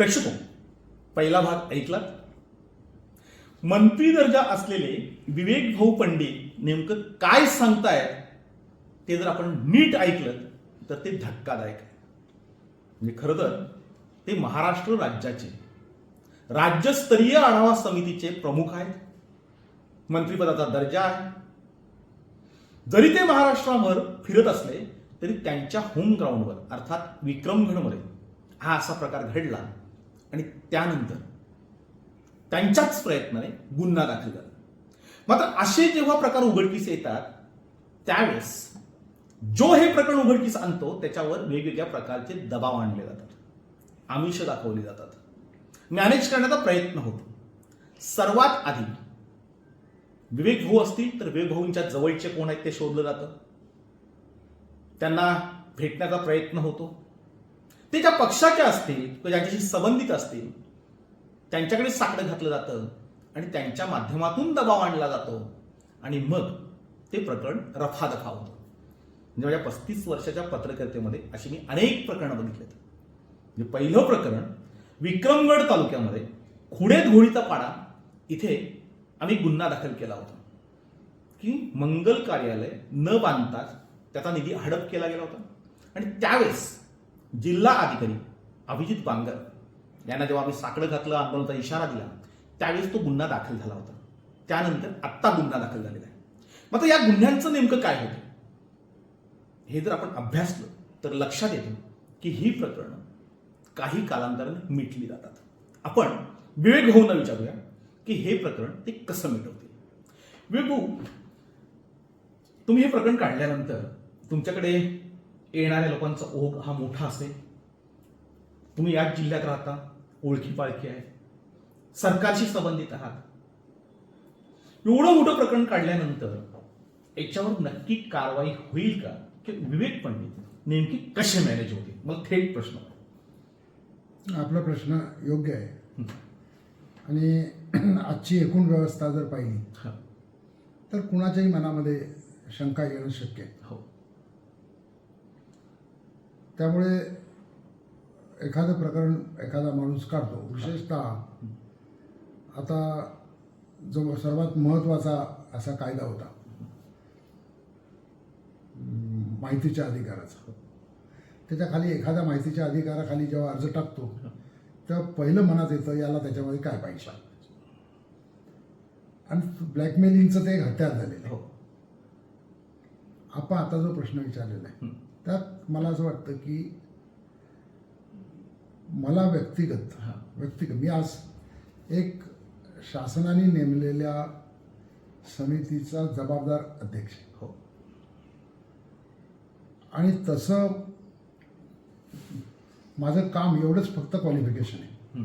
प्रेक्षको पहिला भाग ऐकला मंत्री दर्जा असलेले विवेक भाऊ पंडित नेमकं काय सांगतायत ते जर आपण नीट ऐकलं तर ते धक्कादायक आहे. म्हणजे खरं तर ते महाराष्ट्र राज्याचे राज्यस्तरीय आढावा समितीचे प्रमुख आहेत. मंत्रिपदाचा दर्जा आहे. जरी ते महाराष्ट्राभर फिरत असले तरी त्यांच्या होम ग्राउंडवर अर्थात विक्रमगडमध्ये हा असा प्रकार घडला. आणि त्यानंतर त्यांच्याच प्रयत्नाने गुन्हा दाखल झाला. मात्र असे जेव्हा प्रकार उघडकीस येतात त्यावेळेस जो हे प्रकरण उघडकीस आणतो त्याच्यावर वेगवेगळ्या प्रकारचे दबाव आणले जातात. आमिष दाखवली जातात. मॅनेज करण्याचा प्रयत्न होतो. सर्वात आधी विवेक भाऊ असतील तर विवेक भाऊंच्या जवळचे कोण आहेत ते शोधलं जातं. त्यांना भेटण्याचा प्रयत्न होतो. ते ज्या पक्षाच्या असतील किंवा ज्यांच्याशी संबंधित असतील त्यांच्याकडे साकडं घातलं जातं आणि त्यांच्या माध्यमातून दबाव आणला जातो. आणि मग ते प्रकरण रफादफा होतं. म्हणजे माझ्या पस्तीस वर्षाच्या पत्रकारितेमध्ये अशी मी अनेक प्रकरणं बघितलीत म्हणजे पहिलं प्रकरण विक्रमगड तालुक्यामध्ये खुडेत घोडीचा पाडा इथे आम्ही गुन्हा दाखल केला होता. की मंगल कार्यालय न बांधताच त्याचा निधी हडप केला गेला होता. आणि त्यावेळेस जिल्हा अधिकारी अभिजित बांगर यांना जेव्हा आम्ही साकडं घातलं आंदोलनाचा इशारा दिला त्यावेळेस तो गुन्हा दाखल झाला होता. त्यानंतर आत्ता गुन्हा दाखल झालेला आहे. मात्र या गुन्ह्यांचं नेमकं काय होतं? हे जर आपण अभ्यासलं तर लक्षात येतं की ही प्रकरणं काही कालांतराने मिटली जातात. आपण विवेक भाऊंना विचारूया की हे प्रकरण ते कसं मिटवतील? विवेक भाऊ तुम्ही हे प्रकरण काढल्यानंतर तुमच्याकडे येणाऱ्या लोकांचा ओघ हा मोठा असेल. तुम्ही याच जिल्ह्यात राहता ओळखी पाळखी आहे. सरकारशी संबंधित आहात. एवढं मोठं प्रकरण काढल्यानंतर याच्यावर नक्की कारवाई होईल का? की विवेक पंडित नेमकी कसे मॅनेज होतील? मला थेट प्रश्न. आपला प्रश्न योग्य आहे. आणि आजची एकूण व्यवस्था जर पाहिली. तर कुणाच्याही मनामध्ये शंका येणं शक्य आहे. हो. त्यामुळे एखादं प्रकरण एखादा माणूस काढतो. विशेषतः आता जो सर्वात महत्त्वाचा असा कायदा होता. माहितीच्या अधिकाराचा. त्याच्याखाली एखाद्या माहितीच्या अधिकाराखाली जेव्हा अर्ज टाकतो तेव्हा पहिलं मनात येतं याला त्याच्यामध्ये काय पाहिजे? आणि ब्लॅकमेलिंगचं ते एक हत्यार झालेलं हो. आपण आता जो प्रश्न विचारलेला आहे. त्यात मला असं वाटतं की मला व्यक्तिगत हा. व्यक्तिगत. मी आज एक शासनाने नेमलेल्या समितीचा जबाबदार अध्यक्ष. हो. आणि तसं माझं काम एवढंच फक्त क्वालिफिकेशन आहे.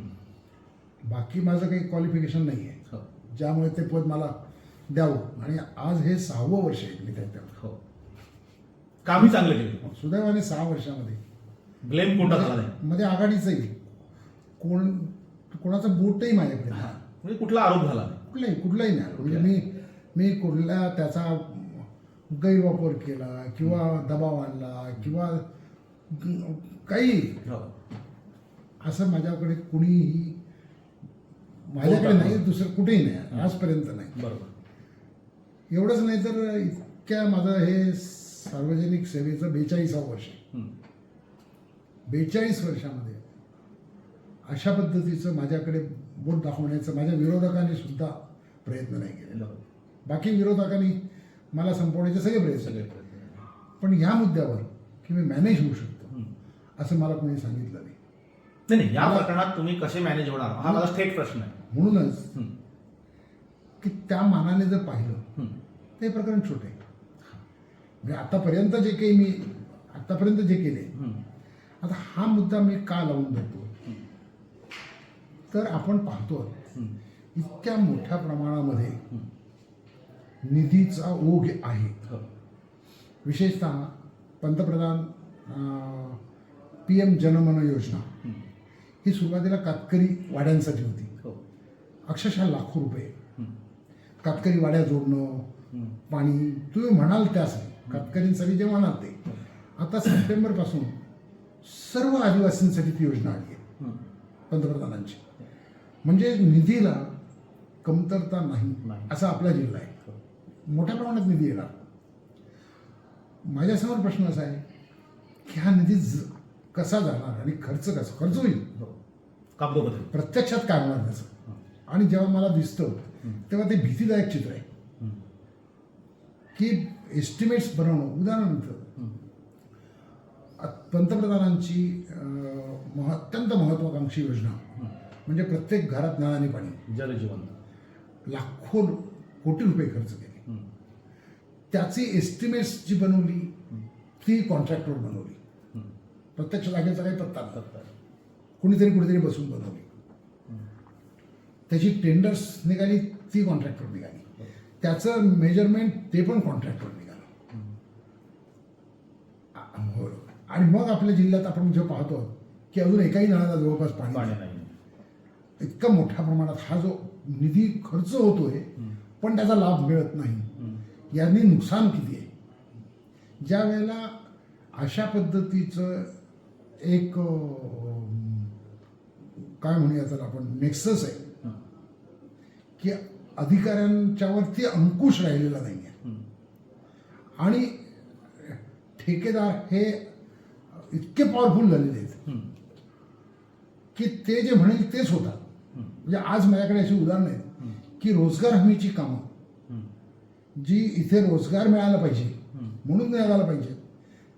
बाकी माझं काही क्वालिफिकेशन नाही आहे ज्यामुळे ते पद मला द्यावं. आणि आज हे सहावं वर्ष आहे मी त्याच्यावर हो. कामही चांगलं केलं सुदैवाने सहा वर्षामध्ये. ब्लेम कोणता झाला नाही? मध्ये आघाडीचंही. कोण कोणाचा बोटही माझ्याकडे. हा. म्हणजे कुठला आरोप झाला नाही? कुठलाही कुठलाही नाही. म्हणजे मी मी कुठल्या त्याचा गैरवापर केला किंवा दबाव आणला किंवा काही. हो. असं माझ्याकडे कुणीही माझ्याकडे नाही दुसरं कुठेही नाही. आजपर्यंत नाही. बरोबर. एवढंच नाही तर इतक्या माझं हे सार्वजनिक सेवेचं बेचाळीसावं वर्ष. बेचाळीस वर्षामध्ये अशा पद्धतीचं माझ्याकडे बोट दाखवण्याचं माझ्या विरोधकांनी सुद्धा प्रयत्न नाही केले बरोबर. बाकी विरोधकांनी मला संपवण्याचे सगळे प्रयत्न सगळे केले. पण ह्या मुद्द्यावर की मी मॅनेज होऊ शकतो. असं मला कोणी सांगितलं नाही नाही नाही या प्रकरणात तुम्ही कसे मॅनेज होणार हा माझा थेट प्रश्न आहे म्हणूनच. की त्या मानाने जर पाहिलं. ते प्रकरण छोटे म्हणजे आतापर्यंत जे काही मी आतापर्यंत जे केले. आता हा मुद्दा मी का लावून धरतो तर आपण पाहतो. इतक्या मोठ्या प्रमाणामध्ये. निधीचा ओघ आहे हो. विशेषतः पंतप्रधान पी एम जनमन योजना. ही सुरुवातीला कातकरी वाड्यांसाठी होती हो. अक्षरशः लाखो रुपये. कातकरी वाड्या जोडणं. पाणी तुम्ही म्हणाल त्यासाठी कातकरींसाठी जे म्हणाल ते. आता सप्टेंबरपासून सर्व आदिवासींसाठी ती योजना आली आहे. पंतप्रधानांची. म्हणजे निधीला कमतरता नाही. असा आपला जिल्हा आहे. हो. मोठ्या प्रमाणात निधी येणार. माझ्यासमोर प्रश्न असा आहे की हा निधी कसा जाणार आणि खर्च कसा खर्च होईल? हो. प्रत्यक्षात काय होणार त्याचं? आणि जेव्हा मला दिसतं तेव्हा ते भीतीदायक चित्र आहे. की एस्टिमेट्स बनवणं. उदाहरणार्थ पंतप्रधानांची मह अत्यंत महत्वाकांक्षी योजना. म्हणजे प्रत्येक घरात नळ आणि पाणी. जलजीवन. लाखो कोटी रुपये खर्च केले. त्याची एस्टिमेट्स जी बनवली ती कॉन्ट्रॅक्टवर बनवली. प्रत्यक्ष जागेचा काही पत्ता करतात. कुणीतरी कुठेतरी बसून बनवली. त्याची टेंडर्स निघाली ती कॉन्ट्रॅक्टवर निघाली. त्याचं मेजरमेंट ते पण कॉन्ट्रॅक्टवर निघालं. आणि मग आपल्या जिल्ह्यात आपण जे पाहतो की अजून एकाही नळाला जवळपास पाणी नाही. इतका मोठ्या प्रमाणात हा जो निधी खर्च होतोय पण त्याचा लाभ मिळत नाही. यांनी नुकसान किती आहे ज्या वेळेला अशा पद्धतीचं एक काय म्हणूया त्याला आपण नेक्सस आहे. की अधिकाऱ्यांच्यावरती अंकुश राहिलेला नाही आहे. आणि ठेकेदार हे इतके पॉवरफुल झालेले आहेत हं. की ते जे म्हणेल तेच होतात हं. म्हणजे आज माझ्याकडे अशी उदाहरणं आहेत की रोजगार हमीची कामं हं. जी इथे रोजगार मिळाला पाहिजे हं. म्हणून मिळाला पाहिजे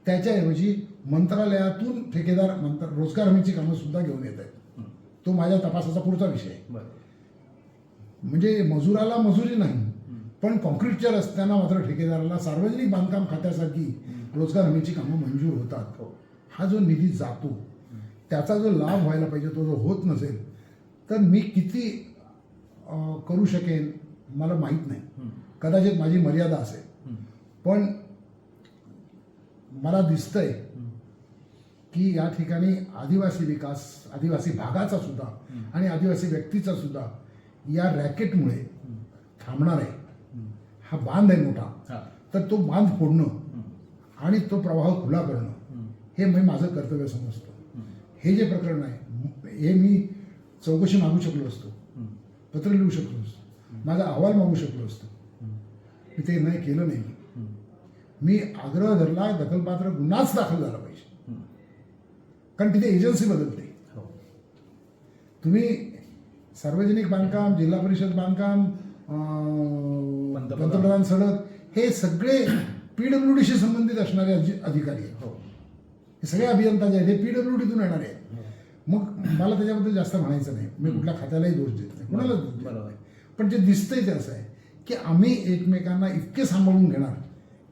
त्याच्याऐवजी मंत्रालयातून ठेकेदार मंत्र रोजगार हमीची कामं सुद्धा घेऊन येत आहेत हं. तो माझ्या तपासाचा पुढचा विषय म्हणजे मजुराला मजुरी नाही पण कॉन्क्रीटच्या रस्त्यांना मात्र ठेकेदाराला सार्वजनिक बांधकाम खात्यासारखी रोजगार हमीची कामं मंजूर होतात हो जो निधी जातो त्याचा जो लाभ व्हायला पाहिजे तो जो होत नसेल तर मी किती करू शकेन मला माहीत नाही. कदाचित माझी मर्यादा असेल. पण मला दिसतंय की या ठिकाणी आदिवासी विकास आदिवासी भागाचा सुद्धा आणि आदिवासी व्यक्तीचा सुद्धा या रॅकेटमुळे थांबणार आहे हं. बांध आहे मोठा. तर तो बांध फोडणं. आणि तो प्रवाह खुला करणं हं. हे मी माझं कर्तव्य समजतो हं. हे जे प्रकरण आहे हे मी चौकशी मागू शकलो असतो हं. पत्र लिहू शकलो असतो माझा अहवाल मागू शकलो असतो हं. मी ते नाही केलं नाही हं. मी आग्रह धरला दखलपात्र गुन्हाच दाखल झाला पाहिजे हं. कारण तिथे एजन्सी बदलते हो तुम्ही सार्वजनिक बांधकाम जिल्हा परिषद बांधकाम पंतप्रधान. सडक हे सगळे पीडब्ल्यू डीशी संबंधित असणारे अधि- अधिकारी आहेत हो सगळे अभियंता जे आहेत हे पीडब्ल्यू डीतून येणारे आहेत. हो. मग मला त्याच्याबद्दल जास्त म्हणायचं नाही. मी कुठल्या खात्यालाही दोष देत नाही. कुणालाच दोष देत बरोबर. नाही पण जे दिसतंय ते असं आहे की आम्ही एकमेकांना इतके सांभाळून घेणार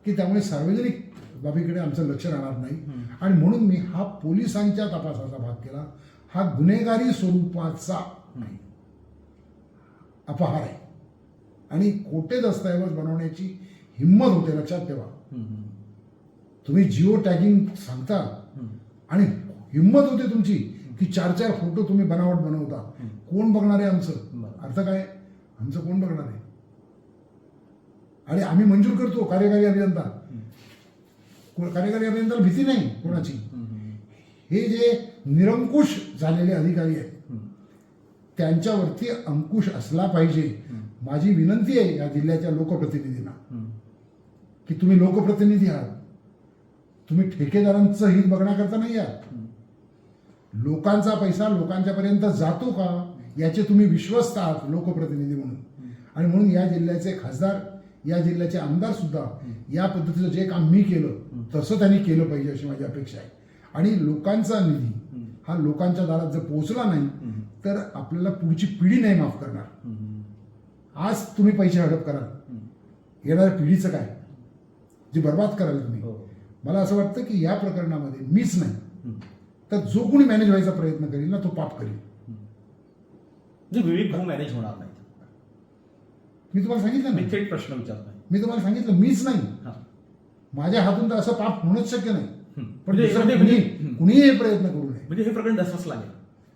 की त्यामुळे सार्वजनिक बाबीकडे आमचं लक्ष राहणार नाही. आणि म्हणून मी हा पोलिसांच्या तपासाचा भाग केला. हा गुन्हेगारी स्वरूपाचा नाही. अपहार आहे. आणि खोटे दस्तऐवज बनवण्याची हिंमत होते लक्षात ठेवा. तुम्ही जिओ टॅगिंग सांगता. आणि हिंमत होते तुमची की चार चार फोटो तुम्ही बनावट बनवता. कोण बघणार आहे आमचं. अर्थ काय? आमचं कोण बघणार आहे? आणि आम्ही मंजूर करतो कार्यकारी अभियंता. कार्यकारी अभियंत्याला भीती नाही कोणाची? हं. जे निरंकुश झालेले अधिकारी आहेत. त्यांच्यावरती अंकुश असला पाहिजे. माझी विनंती आहे या जिल्ह्याच्या लोकप्रतिनिधींना. की तुम्ही लोकप्रतिनिधी आहात. तुम्ही ठेकेदारांचं हित बघण्याकरता नाही आहात. लोकांचा पैसा लोकांच्यापर्यंत जातो का याचे तुम्ही विश्वस्त आहात लोकप्रतिनिधी म्हणून. आणि म्हणून या जिल्ह्याचे खासदार या जिल्ह्याचे आमदार सुद्धा या पद्धतीचं जे काम मी केलं तसं त्यांनी केलं पाहिजे अशी माझी अपेक्षा आहे. आणि लोकांचा निधी हा लोकांच्या दारात जर पोहोचला नाही तर आपल्याला पुढची पिढी नाही माफ करणार. आज तुम्ही पैसे हडप कराल. येणाऱ्या पिढीचं काय? जी बर्बाद कराल तुम्ही. हो. मला असं वाटतं की या प्रकरणामध्ये मीच नाही. तर जो कोणी मॅनेज व्हायचा प्रयत्न करील ना तो पाप करील. म्हणजे विवेक भाऊ मॅनेज होणार नाही मी तुम्हाला सांगितलं नाही. थेट प्रश्न विचारत नाही मी तुम्हाला सांगितलं मीच नाही. हां. माझ्या हातून तर असं पाप होणंच शक्य नाही. पण म्हणजे- म्हणजे- कुणी. कुणीही हे प्रयत्न करू नये. म्हणजे हे प्रकरण धसास लागेल.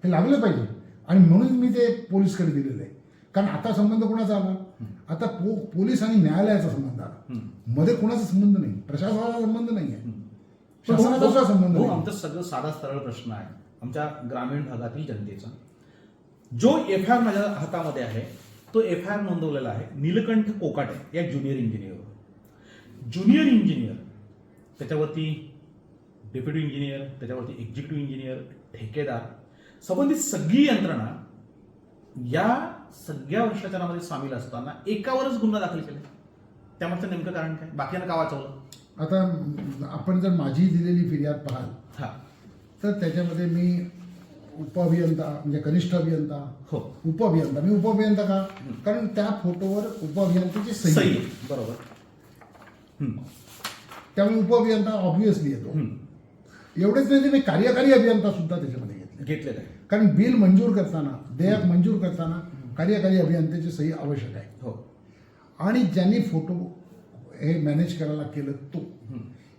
हे लागलं पाहिजे. आणि म्हणून मी ते पोलीसकडे दिलेलं आहे. कारण आता संबंध कोणाचा आला? आता पो पोलीस आणि न्यायालयाचा संबंध आला. मध्ये कोणाचा संबंध नाही? प्रशासनाचा संबंध नाही आहे. शासनाचा संबंध हो आमचा सगळं साधा सरळ प्रश्न आहे. आमच्या ग्रामीण भागातील जनतेचा. जो एफ आय आर माझ्या हातामध्ये आहे तो एफ आय आर नोंदवलेला आहे नीलकंठ कोकाटे या ज्युनियर इंजिनियरवर. ज्युनियर इंजिनियर त्याच्यावरती डेप्युटी इंजिनियर त्याच्यावरती एक्झिक्युटिव्ह इंजिनियर ठेकेदार संबंधित सगळी यंत्रणा या सगळ्या भ्रष्टाचारामध्ये सामील असताना एकावरच गुन्हा दाखल केले. त्यामागचं नेमकं कारण काय? बाकीनं का वाचवलं? आता आपण जर माझी दिलेली फिर्याद पाहाल हा. तर त्याच्यामध्ये मी उपअभियंता म्हणजे कनिष्ठ अभियंता हो. उपअभियंता मी उपअभियंता का? कारण त्या फोटोवर उपअभियंत्याची सही. बरोबर. त्यामुळे उपअभियंता ऑब्विसली येतो. एवढेच नाही मी कार्यकारी अभियंता सुद्धा त्याच्यामध्ये घेतले. घेतलेलं आहे. कारण बिल मंजूर करताना देयक मंजूर करताना कार्यकारी अभियंत्याची सही आवश्यक आहे हो आणि ज्यांनी फोटो हे मॅनेज करायला केलं तो.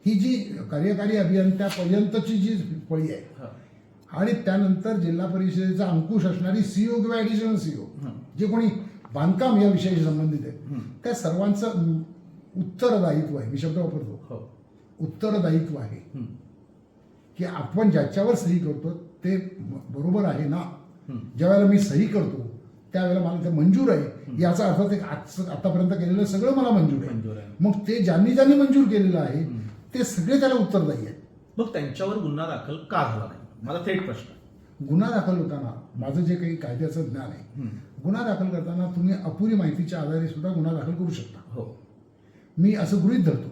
ही जी कार्यकारी अभियंत्यापर्यंतची जी फळी आहे. आणि त्यानंतर जिल्हा परिषदेचा अंकुश असणारी सीओ किंवा ऍडिशनल सीओ. जे कोणी बांधकाम या विषयाशी संबंधित आहे. त्या सर्वांचं उत्तरदायित्व आहे मी शब्द वापरतो हो उत्तरदायित्व आहे. की आपण ज्याच्यावर सही करतो ते बरोबर आहे ना हं. ज्या वेळेला मी सही करतो त्यावेळेला मला ते मंजूर आहे याचा अर्थ ते आज आतापर्यंत केलेलं सगळं मला मंजूर आहे मग ते ज्यांनी ज्यांनी मंजूर केलेलं आहे. ते सगळे त्याला उत्तरदायी आहेत मग त्यांच्यावर गुन्हा दाखल का झाला नाही माझा थेट प्रश्न गुन्हा दाखल होताना माझं जे काही कायद्याचं ज्ञान आहे. गुन्हा दाखल करताना तुम्ही अपुरी माहितीच्या आधारे सुद्धा गुन्हा दाखल करू शकता हो मी असं गृहीत धरतो.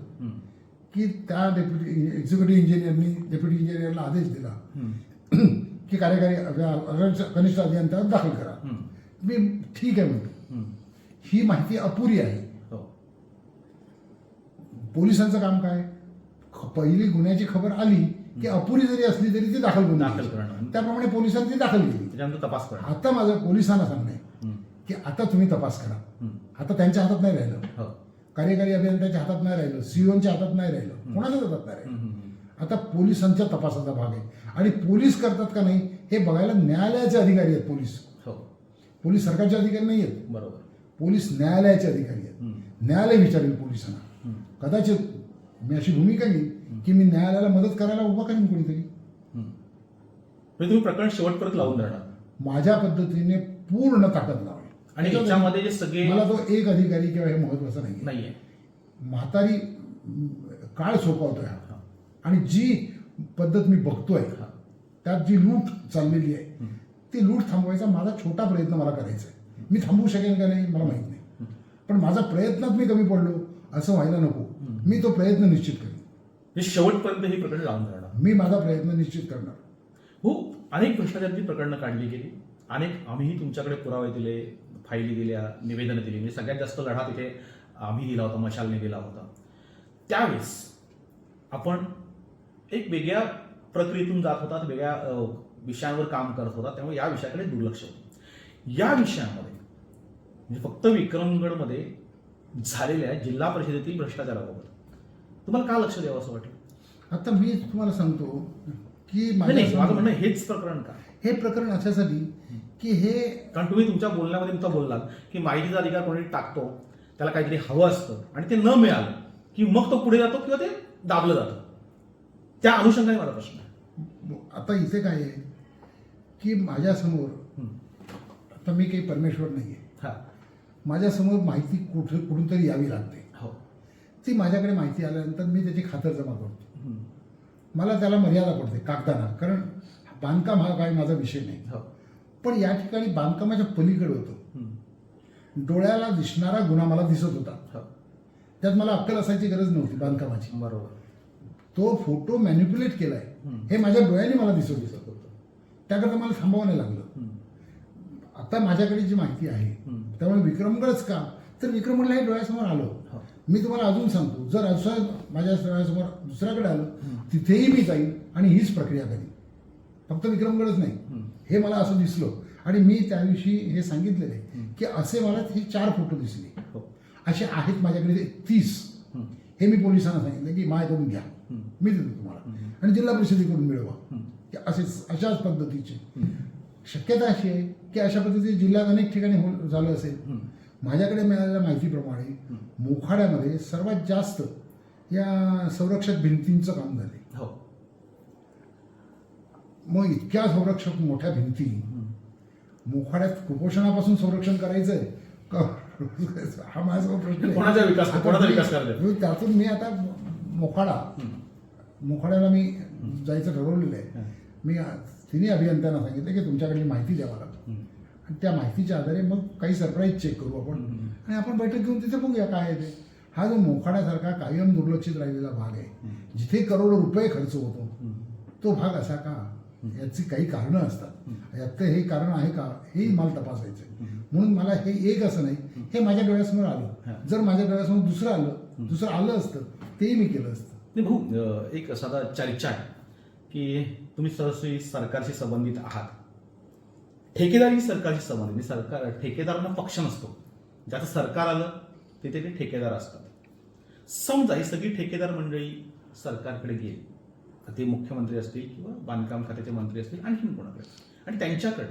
की त्या डेप्युटी एक्झिक्युटिव्ह इंजिनियरनी डेप्युटी इंजिनियरला आदेश दिला. की कार्यकारी कनिष्ठ अभियंत्यावर दाखल करा. मी ठीक आहे म्हणतो. ही माहिती अपुरी आहे. हो. पोलिसांचं काम काय? पहिली गुन्ह्याची खबर आली की अपुरी जरी असली तरी ती दाखल करून दाखल. करणं. त्याप्रमाणे पोलिसांनी ती दाखल केली. त्याच्यानंतर तपास करणं. आता माझं पोलिसांना सांगणं आहे. की आता तुम्ही तपास करा. आता त्यांच्या हातात नाही राहिलं. हो. कार्यकारी अभियंत्याच्या हातात नाही राहिलं. सीओच्या हातात नाही राहिलं. कोणाच्याच हातात नाही राहिलं. आता पोलिसांच्या तपासाचा भाग आहे. आणि पोलीस करतात का नाही हे बघायला न्यायालयाचे अधिकारी आहेत पोलीस. पोलीस सरकारचे अधिकारी नाही आहेत बरोबर पोलीस न्यायालयाचे अधिकारी आहेत. न्यायालय विचारेल पोलिसांना. कदाचित मी अशी भूमिका घेईन की मी न्यायालयाला मदत करायला उभा करीन कोणीतरी. म्हणजे तुम्ही प्रकरण शेवटपर्यंत लावून धरणार माझ्या पद्धतीने पूर्ण ताकद लावेल आणि याच्यामध्ये जे सगळे मला तो एक अधिकारी किंवा हे महत्वाचं नाही नाहीये म्हातारी काळ सोपवतोय हा. आणि जी पद्धत मी बघतोय. त्यात जी लूट चाललेली आहे. ती लूट थांबवायचा माझा छोटा प्रयत्न मला करायचा आहे मी थांबवू शकेन का नाही मला माहीत नाही. पण माझा प्रयत्नात मी कमी पडलो असं व्हायला नको. मी तो प्रयत्न निश्चित करेन. हे शेवटपर्यंत ही प्रकरण लावून धरणार मी माझा प्रयत्न निश्चित करणार. हो अनेक भ्रष्टाचाराची प्रकरणं काढली गेली. अनेक आम्हीही तुमच्याकडे पुरावे दिले फायली दिल्या निवेदनं दिली. म्हणजे सगळ्यात जास्त लढा तिथे आम्ही दिला होता मशालने दिला होता. त्यावेळेस आपण एक वेगळ्या प्रक्रियेतून जात होता वेगळ्या विषयांवर काम करत होता त्यामुळे या विषयाकडे दुर्लक्ष होतं. या विषयामध्ये म्हणजे फक्त विक्रमगडमध्ये झालेल्या जिल्हा परिषदेतील भ्रष्टाचाराबाबत तुम्हाला का लक्ष द्यावं असं वाटलं? आता मी तुम्हाला सांगतो की माझं म्हणणं हेच प्रकरण का? हे प्रकरण अशासाठी की हे कारण तुम्ही तुमच्या बोलण्यामध्ये तुमचा बोललात की माहितीचा अधिकार कोणी टाकतो त्याला काहीतरी हवं असतं आणि ते न मिळालं की मग तो पुढे जातो किंवा ते दाबलं जातं. त्या अनुषंगाने माझा प्रश्न आहे. आता इथे काय आहे? की माझ्यासमोर. आता मी काही परमेश्वर नाही आहे हा. माझ्यासमोर माहिती कुठे कुठून तरी यावी लागते. हो. ती माझ्याकडे माहिती आल्यानंतर मी त्याची खातर जमा करतो. मला त्याला मर्यादा पडते कागदाना. कारण बांधकाम हा काय माझा विषय नाही. हो. पण या ठिकाणी बांधकामाच्या पलीकडे होतं. डोळ्याला दिसणारा गुन्हा मला दिसत होता. हो. त्यात मला अक्कल असायची गरज नव्हती बांधकामाची. बरोबर. तो फोटो मॅन्युप्युलेट केलाय. हे माझ्या डोळ्याने मला दिसत होतं. त्याकरता मला थांबावं नाही लागलं. आता माझ्याकडे जी माहिती आहे. त्यामुळे विक्रमगडच का तर विक्रमगडला हे डोळ्यासमोर आलं. हो. मी तुम्हाला अजून सांगतो जर असं माझ्या डोळ्यासमोर दुसऱ्याकडे आलं तिथेही मी जाईन आणि हीच प्रक्रिया करीन. फक्त विक्रमगडच नाही. हे मला असं दिसलं. आणि मी त्या दिवशी हे सांगितलेलं आहे की असे मला हे चार फोटो दिसले. हो. असे आहेत माझ्याकडे तीस. हे मी पोलिसांना सांगितलं की माझ्याकडून घ्या. हम्म. मी देतो तुम्हाला. आणि जिल्हा परिषदेकडून मिळवा. असे अशाच पद्धतीचे. शक्यता अशी आहे की अशा पद्धतीचे जिल्ह्यात अनेक ठिकाणी झालं असेल. माझ्याकडे मिळालेल्या माहितीप्रमाणे मोखाड्यामध्ये सर्वात जास्त या संरक्षक भिंतींचं काम झाले. हो. मग इतक्या संरक्षक मोठ्या भिंती. मोखाड्यात कुपोषणापासून संरक्षण करायचंय? का? हा माझा प्रश्न विकास- त्यातून मी आता मोखाडा. मोखाड्याला मी जायचं ठरवलेलं आहे. मी तिन्ही अभियंत्यांना सांगितलं की तुमच्याकडली माहिती द्या मला. आणि त्या माहितीच्या आधारे मग काही सरप्राईज चेक करू आपण. आणि आपण बैठक घेऊन तिथे बघूया काय आहे ते. हा जो मोखाड्यासारखा कायम दुर्लक्षित राहिलेला भाग आहे जिथे करोडो रुपये खर्च होतो तो भाग असा का? याची काही कारणं असतात. यात हे कारण आहे का? हेही मला तपासायचं आहे म्हणून मला हे एक असं नाही. हे माझ्या डोळ्यासमोर आलं. जर माझ्या डोळ्यासमोर दुसरं आलं दुसरं आलं असतं तेही मी केलं असतं. नाही भाऊ एक साधा चर्चा आहे की तुम्ही सहस्वी सरकारशी संबंधित आहात. ठेकेदार ही सरकारशी संबंधित म्हणजे सरकार ठेकेदारांना पक्ष नसतो. ज्याचं सरकार आलं तिथे ते ठेकेदार असतात. समजा ही सगळी ठेकेदार मंडळी सरकारकडे गेली. ते मुख्यमंत्री असतील किंवा बांधकाम खात्याचे मंत्री असतील आणखीन कोणाकडे? आणि त्यांच्याकडे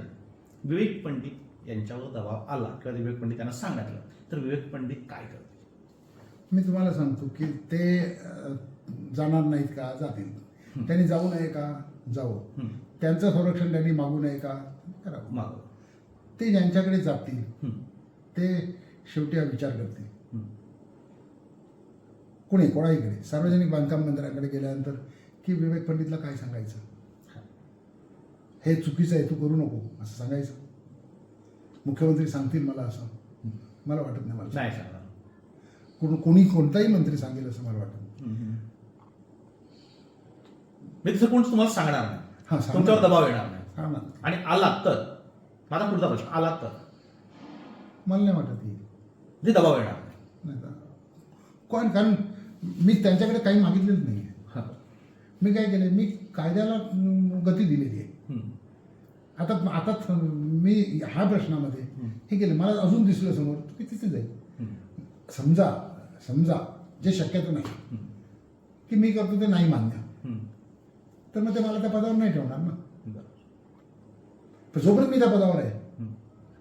विवेक पंडित यांच्यावर दबाव आला किंवा विवेक पंडित त्यांना सांगितलं तर विवेक पंडित काय करतील? मी तुम्हाला सांगतो की ते जाणार नाहीत का जातील? त्यांनी जाऊ नये का? जाऊ. त्यांचं संरक्षण त्यांनी मागू नये का? करावं मागं. ते ज्यांच्याकडे जातील. ते शेवटी हा विचार करतील. कोणी? कोणाहीकडे? सार्वजनिक बांधकाम मंत्र्यांकडे गेल्यानंतर की विवेक पंडितला काय सांगायचं? हे. चुकीचं आहे तू करू नको असं सांगायचं. मुख्यमंत्री सांगतील मला असं. मला वाटत नाही मला नाही सांगणार. कोण कोणी कोणताही मंत्री सांगेल असं मला वाटत नाही. मी तसं कोण तुम्हाला सांगणार नाही हा. तुमच्यावर दबाव येणार नाही आणि आला तर माझा पुढचा प्रश्न आला तर मला नाही वाटत येईल जे दबाव येणार नाही? कोण कारण मी त्यांच्याकडे काही मागितलेलं नाही हा. मी काय केलं मी कायद्याला गती दिलेली आहे. आता आता मी ह्या प्रश्नामध्ये हे केलं मला अजून दिसलं समोर की तिथे जाईल. समजा समजा जे शक्यतो नाही. की मी करतो ते नाही मान्य. तर मग ते मला त्या पदावर नाही ठेवणार ना. जोपर्यंत मी त्या पदावर आहे.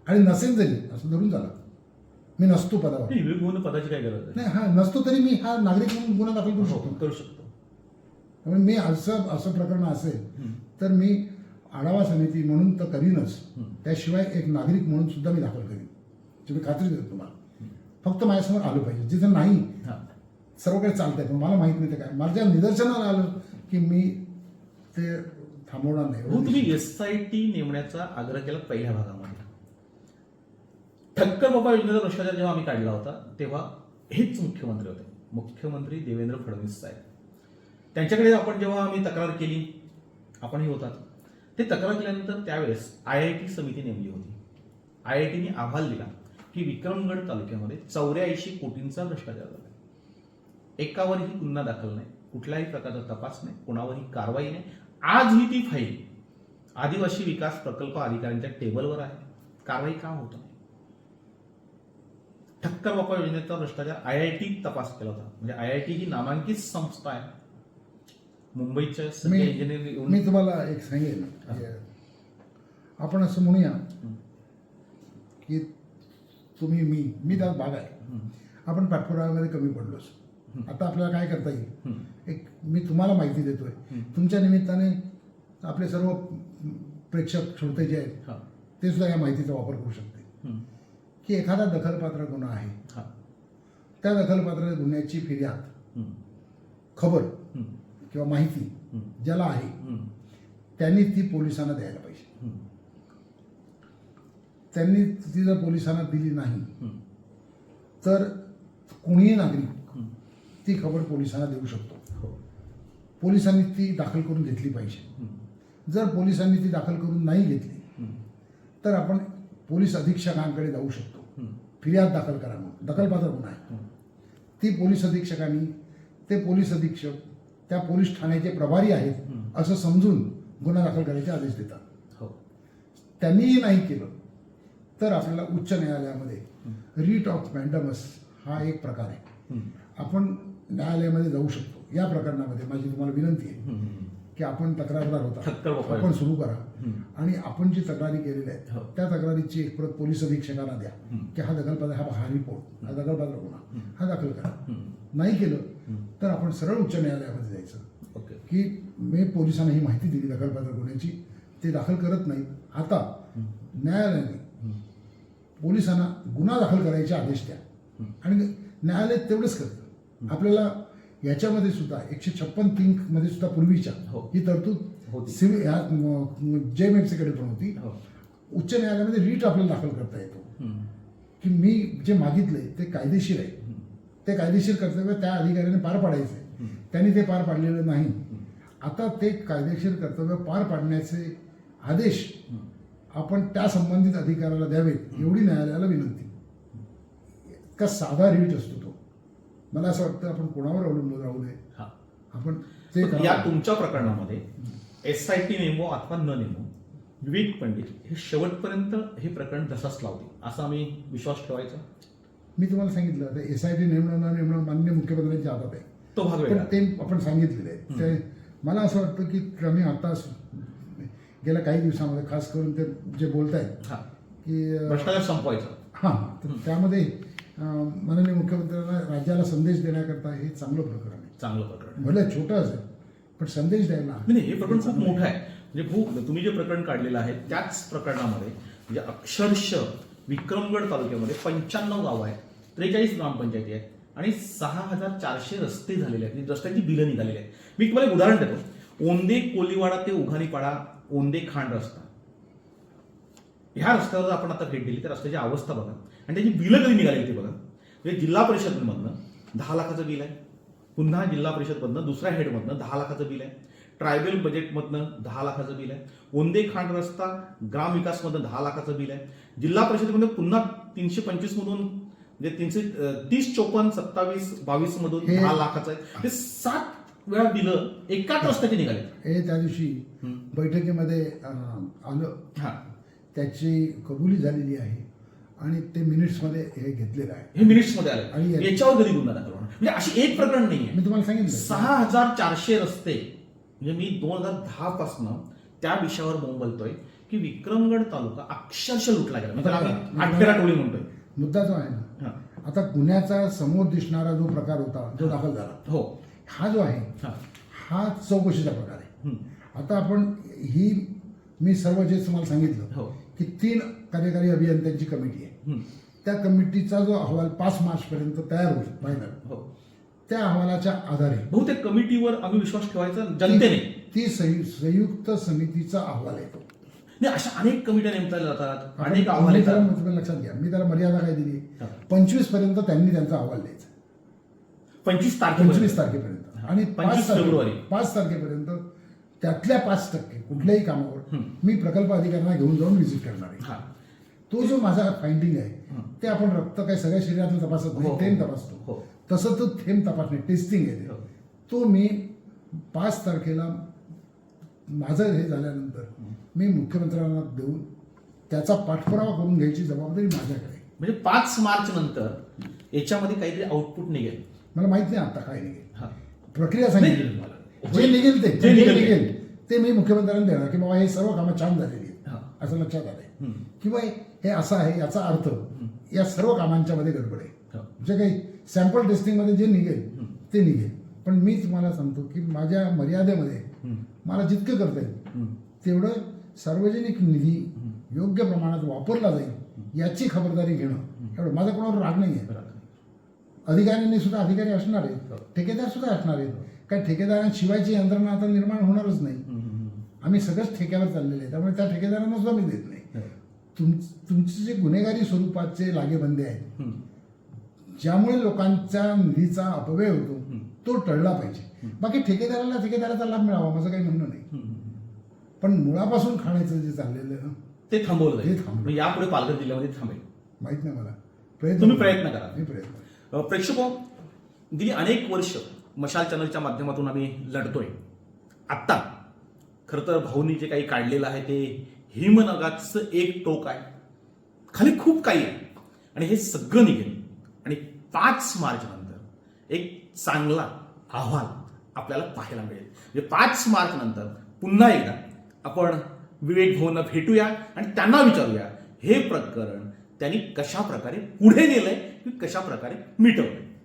आणि नसेल जरी असं धरून झालं. मी नसतो पदावर. पदाची काय गरज नाही हा नसतो तरी मी हा नागरिक म्हणून गुन्हा दाखल करू हो, शकतो. करू शकतो. त्यामुळे मी असं असं प्रकरण असेल. तर मी आढावा समिती म्हणून तर करीनच. त्याशिवाय एक नागरिक म्हणून सुद्धा मी दाखल करीन. मी खात्री देतो तुम्हाला. फक्त माझ्यासमोर आलं पाहिजे. जिथं नाही हा. सर्वकडे चालतंय. पण मला माहीत नाही ते काय. माझ्या निदर्शनाला आलं की मी ते थांबवणार नाही. तुम्ही एस आय टी नेमण्याचा आग्रह केला पहिल्या भागामध्ये. ठक्कर बाबा योजनेचा भ्रष्टाचार जेव्हा आम्ही काढला होता तेव्हा हेच मुख्यमंत्री होते. मुख्यमंत्री देवेंद्र फडणवीस साहेब. त्यांच्याकडे आपण जेव्हा आम्ही तक्रार केली आपणही होतात. ते तक्रार केल्यानंतर त्यावेळेस आय आय टी समिती नेमली होती. आय आय टीने अहवाल दिला की विक्रमगड तालुक्यामध्ये चौऱ्याऐंशी कोटींचा भ्रष्टाचार झाला. एकावरही गुन्हा दाखल नाही कुठल्याही प्रकारचा तपास नाही कोणावरही कारवाई नाही आजही ती फाईल. आदिवासी विकास प्रकल्प अधिकाऱ्यांच्या टेबलवर आहे. कारवाई का होत नाही? ठक्कर बापा योजनेचा भ्रष्टाचार आय आय टी तपास केला होता. म्हणजे आय आय टी ही नामांकित संस्था आहे. मुंबईच्या सगळ्या इंजिनिअरिंग मी तुम्हाला एक सांगेन. हे, आपण असं म्हणूया की तुम्ही मी मी त्यात भाग आहे. आपण पाठपुराव्यामध्ये कमी पडलोच आता आपल्याला काय करता येईल एक मी तुम्हाला माहिती देतोय तुमच्या निमित्ताने आपले सर्व प्रेक्षक श्रोते जे आहेत ते सुद्धा या माहितीचा वापर करू शकते. की एखादा दखलपात्र गुन्हा आहे हा त्या दखलपात्र गुन्ह्याची फिर्याद. खबर. किंवा माहिती. ज्याला आहे. त्यांनी ती पोलिसांना द्यायला पाहिजे. त्यांनी ती जर पोलिसांना दिली नाही. तर कोणीही नागरिक. ती खबर पोलिसांना देऊ शकतो हो पोलिसांनी ती दाखल करून घेतली पाहिजे. जर पोलिसांनी ती दाखल करून नाही घेतली. तर आपण पोलीस अधीक्षकांकडे जाऊ शकतो. फिर्याद दाखल करा म्हणून दखलपात्र गुन्हा आहे. ती पोलीस अधीक्षकांनी ते पोलीस अधीक्षक त्या पोलीस ठाण्याचे प्रभारी आहेत. असं समजून गुन्हा दाखल करायचे आदेश देतात हो त्यांनीही नाही केलं तर आपल्याला उच्च न्यायालयामध्ये रीट ऑफ मॅन्डमस हा एक प्रकार आहे. आपण न्यायालयामध्ये जाऊ शकतो. या प्रकरणामध्ये माझी तुम्हाला विनंती आहे. की आपण तक्रारदार होता. आपण सुरू करा. आणि आपण जी तक्रारी केलेल्या हो. आहेत त्या तक्रारीची एक प्रत पोलीस अधीक्षकांना द्या. की हा दखलपात्र हा हा रिपोर्ट हा दखलपात्र गुन्हा हा दाखल करा. नाही केलं. तर आपण सरळ उच्च न्यायालयामध्ये जायचं. की मी पोलिसांना ही माहिती दिली दखलपात्र गुन्ह्याची ते दाखल करत नाहीत आता न्यायालयाने पोलिसांना गुन्हा दाखल करायचे आदेश द्या. आणि न्यायालय तेवढंच करतं. आपल्याला याच्यामध्ये सुद्धा एकशे छप्पन तीन मध्ये सुद्धा पूर्वीच्या हो. ही तरतूद. सिव्हिल जेएमएफसीकडे पण होती. हो. उच्च न्यायालयामध्ये रीट आपल्याला दाखल करता येतो. की मी जे मागितलंय ते कायदेशीर आहे. ते कायदेशीर कर्तव्य त्या अधिकाऱ्याने पार पाडायचे त्यांनी ते पार पाडलेलं नाही. आता ते कायदेशीर कर्तव्य पार पाडण्याचे आदेश आपण त्या संबंधित अधिकाऱ्याला द्यावेत एवढी न्यायालयाला विनंती. का साधा रीट असतो मला असं वाटतं आपण कोणावर अवलंबून राहू नये. हा. आपण ते या. तुमच्या प्रकरणामध्ये एस आय टी नेमो अथवा न नेमो विवेक पंडित हे शेवटपर्यंत हे प्रकरण तसाच लावतील असा आम्ही विश्वास ठेवायचा. मी तुम्हाला सांगितलं आता एस आय टी नेमणं न नेमणं मान्य मुख्यमंत्र्यांच्या हातात आहे. तो भाग पण ते आपण सांगितलेलं आहे ते मला असं वाटतं की आम्ही आता गेल्या काही दिवसामध्ये खास करून ते जे बोलत आहेत हा. की भ्रष्टाचार संपवायचा. हां तर त्यामध्ये माननीय मुख्यमंत्र्यांना राज्याला संदेश देण्याकरता हे चांगलं प्रकरण आहे. चांगलं प्रकरण. भले छोटं असेल पण संदेश द्यायला नाही हे प्रकरण खूप मोठं आहे. म्हणजे खूप तुम्ही जे प्रकरण काढलेलं आहे त्याच प्रकरणामध्ये म्हणजे अक्षरशः विक्रमगड तालुक्यामध्ये पंच्याण्णव गावं आहेत त्रेचाळीस ग्रामपंचायती आहेत आणि सहा हजार चारशे रस्ते झालेले आहेत. म्हणजे रस्त्यांची बिलं निघालेली आहेत. मी तुम्हाला एक उदाहरण देतो. ओंदे कोलीवाडा ते उघाणीपाडा ओंदे खांड रस्ता. ह्या रस्त्यावर आपण आता भेट दिली तर रस्त्याची अवस्था बघा. आणि त्याची बिलं कधी निघाली ते बघा? म्हणजे जिल्हा परिषदमधनं दहा लाखाचं बिल आहे. पुन्हा जिल्हा परिषदमधनं दुसऱ्या हेडमधनं दहा लाखाचं बिल आहे. ट्रायबल बजेटमधनं दहा लाखाचं बिल आहे. ओंदे खांड रस्ता ग्रामविकासमधनं दहा लाखाचं बिल आहे. जिल्हा परिषदेमध्ये पुन्हा तीनशे पंचवीस मधून म्हणजे तीनशे तीस चोपन्न सत्तावीस बावीस मधून हे- दहा लाखाचं आहे. हे सात वेळा बिलं एकाच रस्त्याची निघाली. हे त्या दिवशी. बैठकीमध्ये आलं. हा. त्याची कबुली झालेली आहे. आणि ते मिनिट्समध्ये हे घेतलेलं आहे. हे मिनिट्समध्ये आले. आणि या- याच्यावर कधी गुन्हा दाखल होणार? म्हणजे अशी एक प्रकरण नाहीये. मी तुम्हाला सांगितलं. सहा हजार चारशे रस्ते म्हणजे मी दोन हजार दहा पासन त्या विषयावर बोंबलतोय की विक्रमगड तालुका अक्षरशः लुटला गेला. म्हणजे आम्ही आठखेरा टोळी म्हणतोय. मुद्दा जो आहे ना हा. आता गुन्ह्याचा समोर दिसणारा जो प्रकार होता जो दाखल झाला. हो. हा जो आहे हा. हा चौकशीचा प्रकार आहे. हम्म. आता आपण ही मी सर्व जे तुम्हाला सांगितलं हो. की तीन कार्यकारी अभियंत्यांची कमिटी आहे. त्या कमिटीचा जो अहवाल पाच मार्च पर्यंत तयार होईल फायनल हो. त्या अहवालाच्या आधारे. बहुतेक कमिटीवर आम्ही विश्वास ठेवायचा जनतेने. ती संयु- संयुक्त समितीचा अहवाल येतो. नाही अशा अनेक कमिट्या नेमल्या जातात अनेक अहवाल मी त्याला येतात तुम्ही लक्षात घ्या. मी त्याला मर्यादा काय दिली? हा. पंचवीसपर्यंत त्यांनी त्यांचा अहवाल द्यायचा. पंचवीस पंचवीस तारखेपर्यंत. आणि पाच 25 तारखे- फेब्रुवारी. पाच तारखेपर्यंत त्यातल्या पाच टक्के कुठल्याही कामावर. मी प्रकल्प अधिकाऱ्यांना घेऊन जाऊन व्हिजिट करणार आहे. हा. तो जो माझा फाइंडिंग आहे हं. ते आपण रक्त काय सगळ्या शरीरातलं तपासत हो, नाही हो. थेंब तपासतो हो. तसं तो थेंब तपासणे टेस्टिंग आहे हो. ते. मी पाच तारखेला माझं हे झाल्यानंतर मी मुख्यमंत्र्यांना देऊन त्याचा पाठपुरावा करून घ्यायची जबाबदारी माझ्याकडे. म्हणजे पाच मार्च नंतर याच्यामध्ये काहीतरी आउटपुट निघेल मला माहीत नाही आता काय निघेल हा प्रक्रिया सांगितली नाही. तुम्हाला जे निघेल ते जे निघेल ते. मी मुख्यमंत्र्यांना देणार की बाबा हे सर्व कामं छान झालेली आहेत हा. असं लक्षात आलंय. किंवा हे असं आहे याचा अर्थ या सर्व कामांच्या मध्ये गडबड आहे हो. जे काही सॅम्पल टेस्टिंगमध्ये जे निघेल हं. ते निघेल पण मी तुम्हाला सांगतो की माझ्या मर्यादेमध्ये. मला जितकं करता येईल. तेवढं सार्वजनिक निधी योग्य प्रमाणात वापरला जाईल याची खबरदारी घेणं एवढं माझा कोणावर राग नाही आहे. अधिकाऱ्यांनी सुद्धा अधिकारी असणार हो. आहेत ठेकेदार सुद्धा असणार आहेत काही ठेकेदारांशिवायची यंत्रणा आता निर्माण होणारच नाही. आम्ही सगळंच ठेक्यावर चाललेले आहे त्यामुळे त्या ठेकेदारांना सुद्धा मी देत नाही हो. तुम तुमचे जे गुन्हेगारी स्वरूपाचे लागेबंदे आहेत. ज्यामुळे लोकांच्या निधीचा अपव्यय होतो. तो टळला पाहिजे बाकी ठेकेदाराला ठेकेदाराचा लाभ मिळावा माझं काही म्हणणं नाही. पण मुळापासून खाण्याचं जे चाललेलं आहे ना ते थांबवलं ते थांबवलं. मग यापुढे पालघर जिल्ह्यामध्ये थांबेल माहीत नाही मला प्रयत्न तुम्ही. प्रयत्न करा. मी प्रयत्न प्रेक्षको गेली अनेक वर्ष मशाल चॅनलच्या माध्यमातून आम्ही लढतोय आत्ता खरं तर भाऊनी जे काही काढलेलं आहे ते हिमनगाचं एक टोक आहे. खाली खूप काही आहे. आणि हे सगळं निघेल. आणि पाच मार्च नंतर एक चांगला अहवाल आपल्याला पाहायला मिळेल. म्हणजे पाच मार्च नंतर पुन्हा एकदा आपण विवेक भाऊंना भेटूया आणि त्यांना विचारूया हे प्रकरण त्यांनी कशा प्रकारे पुढे नेलंय की कशा प्रकारे मिटवलंय.